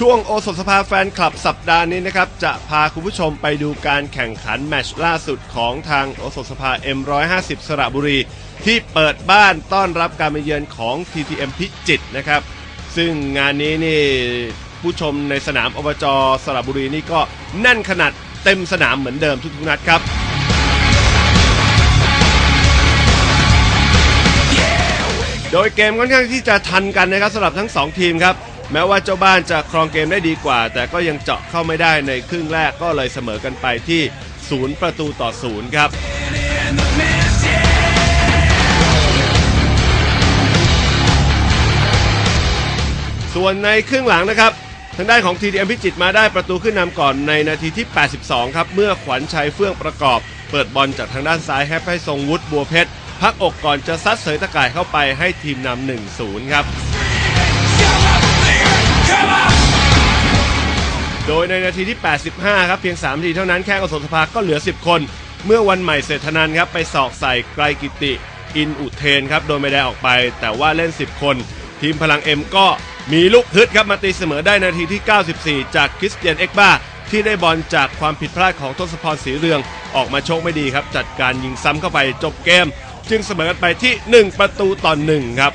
ช่วงโอสถสภาแฟนคลับสัปดาห์นี้นะครับ จะพาคุณผู้ชมไปดูการแข่งขันแมตช์ล่าสุดของทางโอสถสภา M150 สระบุรี ที่เปิดบ้านต้อนรับการมาเยือนของ TTM พิจิตรนะครับ ซึ่งงานนี้นี่ผู้ชมในสนามอบจสระบุรีนี่ก็แน่นขนาดเต็มสนามเหมือนเดิมทุกๆนัดครับโดยเกมค่อนข้างที่จะทันกันนะครับสำหรับทั้ง 2 ทีมครับ แม้ว่าเจ้าบ้านจะครองเกมได้ดีกว่า แต่ก็ยังเจาะเข้าไม่ได้ในครึ่งแรกก็เลยเสมอกันไปที่ 0 ประตูต่อ 0 ครับ ส่วนในครึ่งหลังนะครับ ทางด้านของ TDM พิจิตมาได้ประตูขึ้นนำก่อนในนาทีที่ 82 ครับ เมื่อขวัญชัยเฟื่องประกอบ เปิดบอลจากทางด้านซ้ายให้ให้ทรงวุฒิบัวเพชรพักอกก่อนจะซัดเสยตะก่ายเข้าไปให้ทีมนำ1-0 ครับ ยในนาทีที่ 85 ครับ เพียง 3 นาทีเท่านั้นแค่กสมสภาก็เหลือ 10 คน เมื่อวันใหม่เศรษฐนันครับ ไปสอกใส่ไกรกิติ อินอุเทนครับ โดยไม่ได้ออกไป แต่ว่าเล่น 10 คน ทีมพลังเอ็มก็มีลูกฮึดครับมาตีเสมอได้นาทีที่ 94 จากคริสเตียนเอ็กบ้าที่ได้บอลจากความผิดพลาดของทศพรศรีเรือง ออกมาโชคไม่ดีครับ จัดการยิงซ้ำเข้าไปจบเกม จึงเสมอกันไปที่ 1 ประตูต่อ1ครับ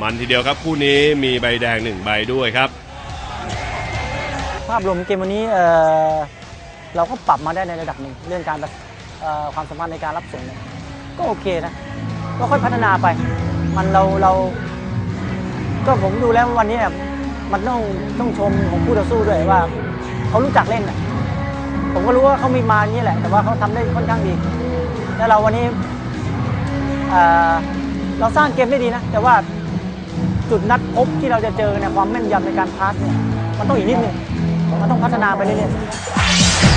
มันทีเดียวครับคู่นี้มีใบแดงหนึ่งใบด้วยครับ ภาพรวมเกมวันนี้เเราก็ปรับมาได้ในระดับหนึ่งเรื่องการความสัมพันธ์ในการรับส่งก็โอเคนะก็ค่อยพัฒนาไป มันเราเรา ก็ผมดูแล้ววันนี้มันต้องต้องชมของผู้ต่อสู้ด้วยว่าเขารู้จักเล่นผมก็รู้ว่าเขามีมาอย่างนี้แหละ แต่ว่าเขาทำได้ค่อนข้างดีแล้วเราวันนี้เเราสร้างเกมได้ดีนะ แต่ว่าจุดนัดพบที่เราจะเจอเนี่ยความแม่นยำในการพาสเนี่ยมันต้องอีกนิดนึง มันต้องพัฒนาไปเรื่อยๆ